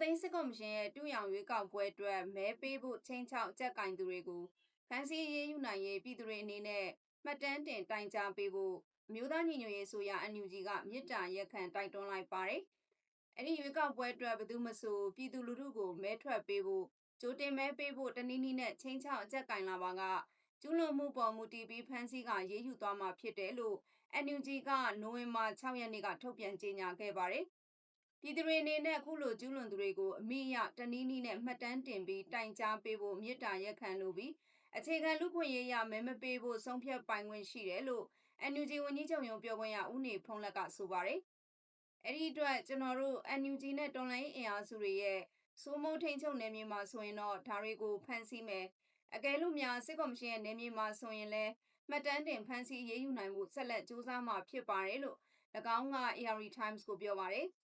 သိမ်းစစ်ကော်မရှင်ရဲ့တူရောင်ရွေးကောက်ပွဲအတွက်မဲပေးဖို့ချင်းချောက်ကြက်ကင်သူတွေကိုဖမ်းဆီးရေးယူနိုင်ရေးပြည်သူတွေအနေနဲ့မှတ်တမ်းတင်တိုင်ကြားပေးဖို့အမျိုးသားညီညွတ်ရေးဆိုရအန်ယူဂျီကမြစ်တာရက်ခံတိုက်တွန်းလိုက်ပါတယ်။အဲ့ဒီရွေးကောက်ပွဲအတွက်ဘယ်သူမှဆိုပြည်သူလူထုကိုမဲထွက်ပေးဖို့ကြိုတင်မဲပေးဖို့တနည်းနည်းနဲ့ချင်းချောက်ကြက်ကင်လာပါကကျူးလွန်မှုပေါ်မူတည်ပြီးဖမ်းဆီးကရေးယူသွားမှာဖြစ်တယ်လို့ NUG ကနိုဝင်ဘာ6ရက်နေ့ကထုတ်ပြန်ကြေညာခဲ့ပါတယ်။ ပြည်သူတွေအနေနဲ့အခုလိုကျူးလွန်သူတွေကိုအမိအယတနည်းနည်းနဲ့မှတ်တမ်းတင်ပြီးတိုင်ကြားပေးဖို့မြစ်တာရက်ခံလိုပြီးအခြေခံလူခွင့်ရေးရမဲမပေးဖို့ဆုံးဖြတ်ပိုင်ခွင့်ရှိတယ်လို့ NUG ဝန်ကြီးချုပ်ရုံးပြောခွင့်ရဦးနေဖုံးလက်ကဆိုပါတယ်။အဲ့ဒီအတွက်ကျွန်တော်တို့ NUG နဲ့တော်လိုင်းအင်အားစုတွေရဲ့စိုးမိုးထိန်ချုပ်နယ်မြေမှာဆိုရင်တော့ဒါတွေကိုဖမ်းဆီးမယ်။အကယ်လို့များစစ်ကော်မရှင်ရဲ့နယ်မြေမှာဆိုရင်လည်းမှတ်တမ်းတင်ဖမ်းဆီးရေးယူနိုင်မှုဆက်လက်စူးစမ်းမှာဖြစ်ပါတယ်လို့၎င်းက AR Times ကိုပြောပါတယ်။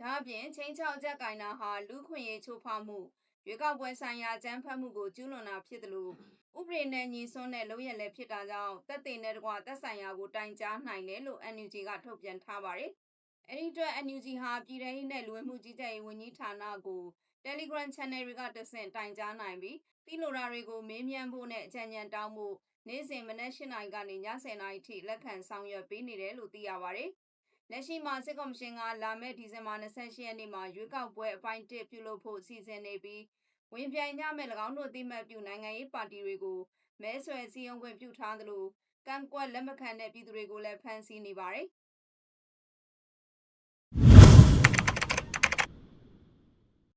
ဒါအပြင်ချင်းချောက်ကြက်ကင်နာဟာလူခွင့်ရေးချိုးဖောက်မှုရွေးကောက်ပွဲဆိုင်ရာကြမ်းဖက်မှုကိုကျူးလွန်တာဖြစ်တယ်လို့ဥပဒေနဲ့ညီစွန်းတဲ့လုပ်ရက်လည်းဖြစ်တာကြောင့်တပ်တင်တဲ့တကွာတပ်ဆိုင်ရာကိုတိုင်ကြားနိုင်တယ်လို့ NUG ကထုတ်ပြန်ထားပါတယ်။အဲဒီအတွက် NUG ဟာပြည်ထောင်ရေးနဲ့လူဝင်မှုကြီးကြပ်ရေးဝန်ကြီးဌာနကို Telegram Channel တွေကတဆင့်တိုင်ကြားနိုင်ပြီးပြီးလိုတာတွေကိုမေးမြန်းဖို့နဲ့အကြံဉာဏ်တောင်းဖို့နေ့စဉ်မနက်၈နာရီကနေည10နာရီထိလက်ခံဆောင်ရွက်ပေးနေတယ်လို့သိရပါတယ်။ လက်ရှိမှာစစ်ကော်မရှင်ကလာမယ့်ဒီဇင်ဘာ28ရက်နေ့မှာရွေးကောက်ပွဲအပိုင်း1ပြုလုပ်ဖို့စီစဉ်နေပြီးဝင်ပြိုင်ကြမဲ့၎င်းတို့အသိမှတ်ပြုနိုင်ငံရေးပါတီတွေကိုမဲဆွယ်စည်းရုံးခွင့်ပြုထားသလိုကန့်ကွက်လက်မခံတဲ့ပြည်သူတွေကိုလည်းဖမ်းဆီးနေပါတယ်။